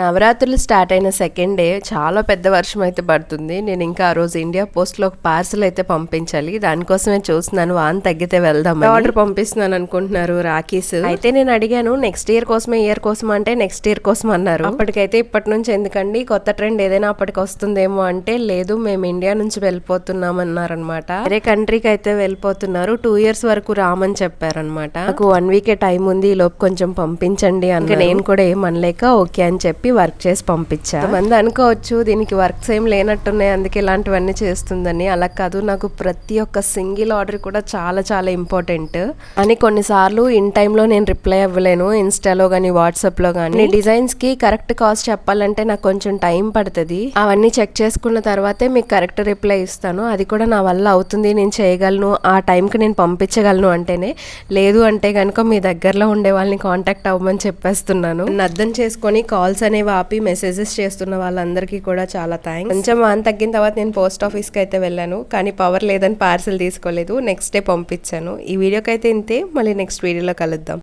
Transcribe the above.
నవరాత్రులు స్టార్ట్ అయిన second day చాలా పెద్ద వర్షం అయితే పడుతుంది. నేను ఇంకా ఆ రోజు ఇండియా పోస్ట్లో ఒక పార్సల్ అయితే పంపించాలి. దానికోసమే చూస్తున్నాను. వాన్ తగ్గితే వెళ్దాం ఆర్డర్ పంపిస్తున్నాను అనుకుంటున్నారు రాఖీస్ అయితే నేను అడిగాను నెక్స్ట్ ఇయర్ కోసమే ఇయర్ కోసం అంటే నెక్స్ట్ ఇయర్ కోసం అన్నారు. అప్పటికైతే ఇప్పటి నుంచి ఎందుకండి? కొత్త ట్రెండ్ ఏదైనా అప్పటికి వస్తుందేమో అంటే లేదు మేము ఇండియా నుంచి వెళ్ళిపోతున్నాం అన్నారనమాట వేరే కంట్రీకి అయితే వెళ్ళిపోతున్నారు. టూ ఇయర్స్ వరకు రామని చెప్పారనమాట. నాకు వన్ వీకే టైం ఉంది. ఈ లోపు కొంచెం పంపించండి అని నేను కూడా ఏం అనలేక ఓకే అని చెప్పి వర్క్ చేసి పంపించా. మంది అనుకోవచ్చు దీనికి వర్క్స్ ఏం లేనట్టున్నాయి అందుకే ఇలాంటివన్నీ చేస్తుందని. అలా కాదు నాకు ప్రతి ఒక్క సింగిల్ ఆర్డర్ కూడా చాలా చాలా ఇంపార్టెంట్. అని కొన్నిసార్లు ఇన్ టైంలో నేను రిప్లై అవ్వలేను ఇన్స్టాలో కానీ వాట్సాప్లో కానీ డిజైన్స్కి కరెక్ట్ కాస్ట్ చెప్పాలంటే నాకు కొంచెం టైం పడుతుంది. అవన్నీ చెక్ చేసుకున్న తర్వాతే మీకు కరెక్ట్ రిప్లై ఇస్తాను. అది కూడా నా వల్ల అవుతుంది నేను చేయగలను ఆ టైంకి నేను పంపించగలను అంటేనే. లేదు అంటే కనుక మీ దగ్గరలో ఉండే వాళ్ళని కాంటాక్ట్ అవ్వమని చెప్పేస్తున్నాను. నన్ను అర్థం చేసుకొని కాల్స్ అనేవి ఆపి మెసేజెస్ చేస్తున్న వాళ్ళందరికీ కూడా చాలా థ్యాంక్స్ కొంచెం వాన్ తగ్గిన తర్వాత నేను పోస్ట్ ఆఫీస్కి అయితే వెళ్ళాను కానీ పవర్ లేదని పార్సల్ తీసుకోలేదు. నెక్స్ట్ డే పంపించాను. ఈ వీడియోకి అయితే ఇంతే. మళ్ళీ నెక్స్ట్ వీడియోలో కలుద్దాం.